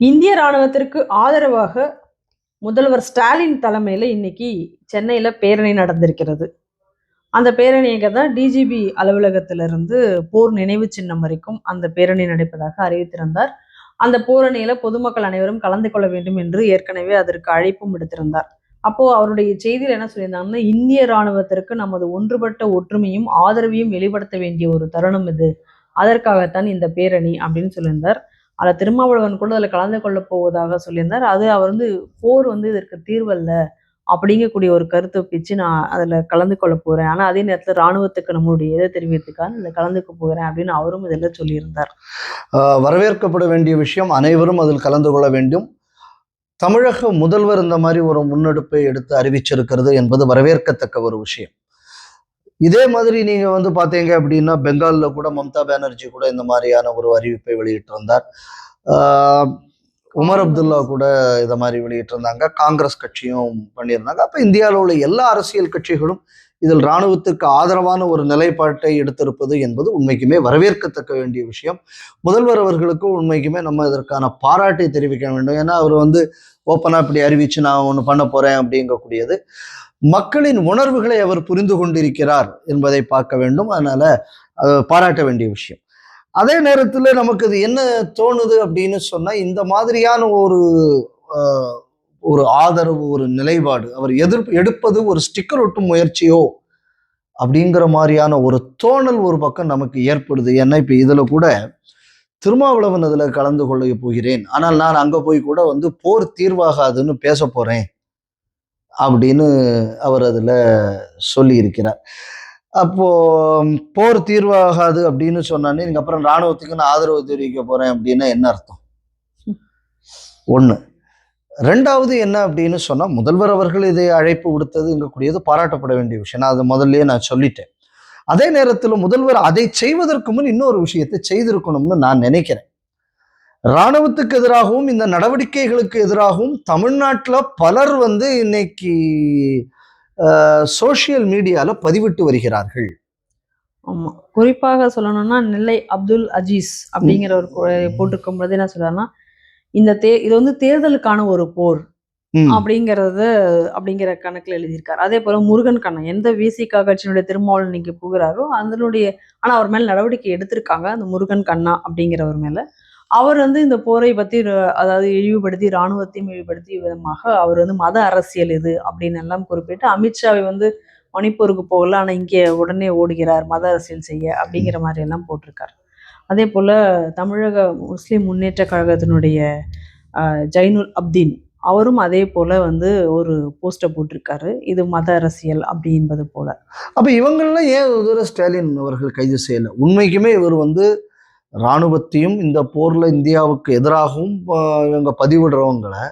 இந்திய ராணுவத்திற்கு ஆதரவாக முதல்வர் ஸ்டாலின் தலைமையில் இன்னைக்கு சென்னையில் பேரணி நடந்திருக்கிறது. அந்த பேரணியங்க தான் டிஜிபி அலுவலகத்திலிருந்து போர் நினைவு சின்னம் வரைக்கும் அந்த பேரணி நடப்பதாக அறிவித்திருந்தார். அந்த பேரணியில பொதுமக்கள் அனைவரும் கலந்து கொள்ள வேண்டும் என்று ஏற்கனவே அதற்கு அழைப்பும் விடுத்திருந்தார். அப்போ அவருடைய செய்தியில் என்ன சொல்லியிருந்தாங்கன்னா இந்திய ராணுவத்திற்கு நமது ஒன்றுபட்ட ஒற்றுமையும் ஆதரவையும் வெளிப்படுத்த வேண்டிய ஒரு தருணம் இது. அதற்காகத்தான் இந்த பேரணி அப்படின்னு சொல்லியிருந்தார். அதில் திருமாவளவன் கூட அதில் கலந்து கொள்ள போவதாக சொல்லியிருந்தார். அது அவர் வந்து போர் வந்து இதற்கு தீர்வல்ல அப்படிங்கக்கூடிய ஒரு கருத்தை பிச்சு நான் அதில் கலந்து கொள்ள போகிறேன் ஆனால் அதே நேரத்தில் ராணுவத்துக்கு நம்மளுடைய எதை தெரிவித்துக்காக இதில் கலந்துக்க போகிறேன் அப்படின்னு அவரும் இதில் சொல்லியிருந்தார். வரவேற்கப்பட வேண்டிய விஷயம் அனைவரும் அதில் கலந்து கொள்ள வேண்டும். தமிழக முதல்வர் இந்த மாதிரி ஒரு முன்னெடுப்பை எடுத்து அறிவிச்சிருக்கிறது என்பது வரவேற்கத்தக்க ஒரு விஷயம். இதே மாதிரி நீங்க வந்து பாத்தீங்க அப்படின்னா பெங்காலில் கூட மம்தா பானர்ஜி கூட இந்த மாதிரியான ஒரு அறிவிப்பை வெளியிட்டிருந்தார். ஆஹ் உமர் அப்துல்லா கூட இதை மாதிரி வெளியிட்டிருந்தாங்க. காங்கிரஸ் கட்சியும் பண்ணியிருந்தாங்க. அப்போ இந்தியாவில் உள்ள எல்லா அரசியல் கட்சிகளும் இதில் இராணுவத்துக்கு ஆதரவான ஒரு நிலைப்பாட்டை எடுத்திருப்பது என்பது உண்மைக்குமே வரவேற்கத்தக்க வேண்டிய விஷயம். முதல்வர் அவர்களுக்கும் உண்மைக்குமே நம்ம இதற்கான பாராட்டை தெரிவிக்க வேண்டும். ஏன்னா அவர் வந்து ஓப்பனாக இப்படி அறிவிச்சு நான் ஒன்று பண்ண போகிறேன் அப்படிங்கக்கூடியது. மக்களின் உணர்வுகளை அவர் புரிந்து கொண்டிருக்கிறார் என்பதை பார்க்க வேண்டும். அதனால் பாராட்ட வேண்டிய விஷயம். அதே நேரத்தில் நமக்கு இது என்ன தோணுது அப்படின்னு சொன்னால் இந்த மாதிரியான ஒரு ஒரு ஆதரவு ஒரு நிலைப்பாடு அவர் எதிர்ப்பு எடுப்பது ஒரு ஸ்டிக்கர் ஒட்டும் முயற்சியோ அப்படிங்கிற மாதிரியான ஒரு தோணல் ஒரு பக்கம் நமக்கு ஏற்படுது. ஏன்னா இப்போ இதில் கூட திருமாவளவன் அதில் கலந்து கொள்ள போகிறேன். ஆனால் நான் அங்கே போய் கூட வந்து போர் தீர்வாகாதுன்னு பேச போகிறேன் அப்படின்னு அவர் அதில் சொல்லியிருக்கிறார். அப்போது போர் தீர்வாகாது அப்படின்னு சொன்னானே நீங்கள் அப்புறம் இராணுவத்துக்கு நான் ஆதரவு தெரிவிக்க போகிறேன் அப்படின்னா என்ன அர்த்தம்? ஒன்று ரெண்டாவது என்ன அப்படின்னு சொன்னா முதல்வர் அவர்கள் இதை அழைப்பு விடுத்ததுங்கக்கூடியது பாராட்டப்பட வேண்டிய விஷயம். நான் அதை முதல்லயே நான் சொல்லிட்டேன். அதே நேரத்தில் முதல்வர் அதை செய்வதற்கு முன் இன்னொரு விஷயத்தை செய்திருக்கணும்னு நான் நினைக்கிறேன். இராணுவத்துக்கு எதிராகவும் இந்த நடவடிக்கைகளுக்கு எதிராகவும் தமிழ்நாட்டில் பலர் வந்து இன்னைக்கு சோஷியல் மீடியால பதிவிட்டு வருகிறார்கள். ஆமா. குறிப்பாக சொல்லணும்னா நெல்லை அப்துல் அஜீஸ் அப்படிங்கிற ஒரு போட்டிருக்கும் பொழுது என்ன சொல்றாருன்னா இந்த தே இது வந்து தேர்தலுக்கான ஒரு போர் அப்படிங்கறது அப்படிங்கிற கணக்குல எழுதியிருக்காரு. அதே போல முருகன் கண்ணன் எந்த விசிகா கட்சியினுடைய திருமாவளவன் இன்னைக்கு புகிறாரோ அதனுடைய ஆனா அவர் மேல நடவடிக்கை எடுத்திருக்காங்க அந்த முருகன் கண்ணா அப்படிங்கிறவர் மேல. அவர் வந்து இந்த போரை பத்தி அதாவது இழிவுபடுத்தி இராணுவத்தையும் இழிவுபடுத்தி விதமாக அவர் வந்து மத அரசியல் இது அப்படின்னு எல்லாம் குறிப்பிட்டு அமித்ஷாவை வந்து மணிப்பூருக்கு போகல ஆனா இங்கே உடனே ஓடுகிறார் மத அரசியல் செய்ய அப்படிங்கிற மாதிரி எல்லாம் போட்டிருக்காரு. அதே போல் தமிழக முஸ்லீம் முன்னேற்ற கழகத்தினுடைய ஜைனுல் அப்தீன் அவரும் அதே போல் வந்து ஒரு போஸ்டர் போட்டிருக்காரு. இது மத அரசியல் அப்படி என்பது போல. அப்போ இவங்கெல்லாம் ஏன் இதுவரை ஸ்டாலின் அவர்கள் கைது செய்யலை? உண்மைக்குமே இவர் வந்து இராணுவத்தையும் இந்த போரில் இந்தியாவுக்கு எதிராகவும் இவங்க பதிவிடுறவங்களை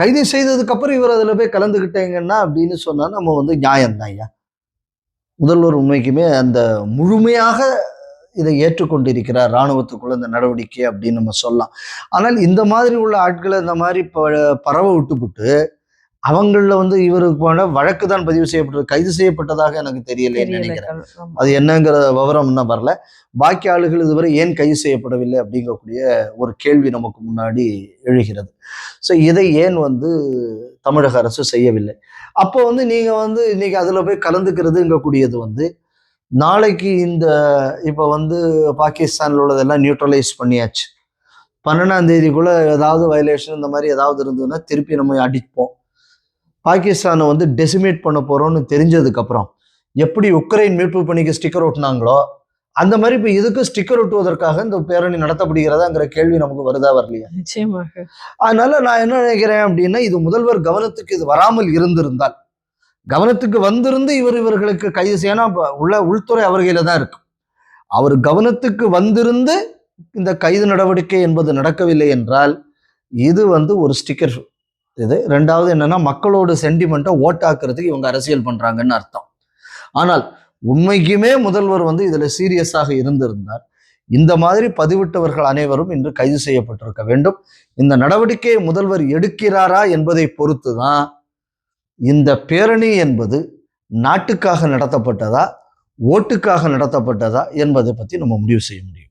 கைது செய்ததுக்கப்புறம் இவர் அதில் போய் கலந்துக்கிட்டீங்கன்னா அப்படின்னு சொன்னால் நம்ம வந்து நியாயம்தான் ஐயா. முதல்வர் உண்மைக்குமே அந்த முழுமையாக இதை ஏற்றுக்கொண்டிருக்கிறார் இராணுவத்துக்குள்ள இந்த நடவடிக்கை அப்படின்னு நம்ம சொல்லலாம். ஆனால் இந்த மாதிரி உள்ள ஆட்களை இந்த மாதிரி ப- பரவ விட்டுப்புட்டு அவங்கள வந்து இவருக்கு போன வழக்கு தான் பதிவு செய்யப்பட்டது கைது செய்யப்பட்டதாக எனக்கு தெரியல நினைக்கிறேன். அது என்னங்கிற விவரம் இன்னும் வரல. பாக்கி ஆளுகள் இதுவரை ஏன் கைது செய்யப்படவில்லை அப்படிங்கக்கூடிய ஒரு கேள்வி நமக்கு முன்னாடி எழுகிறது. ஸோ இதை ஏன் வந்து தமிழக அரசு செய்யவில்லை? அப்போ வந்து நீங்க வந்து இன்னைக்கு அதுல போய் கலந்துக்கிறதுங்கக்கூடியது வந்து நாளைக்கு இந்த இப்போ வந்து பாகிஸ்தான்ல உள்ளதெல்லாம் நியூட்ரலைஸ் பண்ணியாச்சு. பன்னெண்டாம் தேதிக்குள்ள ஏதாவது வயலேஷன் இந்த மாதிரி ஏதாவது இருந்ததுன்னா திருப்பி நம்ம அடிப்போம். பாகிஸ்தானை வந்து டெசிமேட் பண்ண போறோம்னு தெரிஞ்சதுக்கு அப்புறம் எப்படி உக்ரைன் மீட்பு பணிக்கு ஸ்டிக்கர் ஒட்டினாங்களோ அந்த மாதிரி இப்போ இதுக்கு ஸ்டிக்கர் ஒட்டுவதற்காக இந்த பேரணி நடத்தப்படுகிறதாங்கிற கேள்வி நமக்கு வருதா வரலையா? நிச்சயமாக. அதனால நான் என்ன நினைக்கிறேன் அப்படின்னா இது முதல்வர் கவனத்துக்கு இது வராமல் இருந்திருந்தால் கவனத்துக்கு வந்திருந்து இவர் இவர்களுக்கு கைது செய்யணும். உள்ள உள்துறை அவர்கையில தான் இருக்கும். அவர் கவனத்துக்கு வந்திருந்து இந்த கைது நடவடிக்கை என்பது நடக்கவில்லை என்றால் இது வந்து ஒரு ஸ்டிக்கர் இது. ரெண்டாவது என்னன்னா மக்களோட சென்டிமெண்ட்டை ஓட்டாக்குறதுக்கு இவங்க அரசியல் பண்றாங்கன்னு அர்த்தம். ஆனால் உண்மைக்குமே முதல்வர் வந்து இதில் சீரியஸாக இருந்திருந்தார். இந்த மாதிரி பதிவிட்டவர்கள் அனைவரும் இன்று கைது செய்யப்பட்டிருக்க வேண்டும். இந்த நடவடிக்கையை முதல்வர் எடுக்கிறாரா என்பதை பொறுத்து தான் இந்த பேரணி என்பது நாட்டுக்காக நடத்தப்பட்டதா ஓட்டுக்காக நடத்தப்பட்டதா என்பதை பற்றி நம்ம முடிவு செய்ய முடியும்.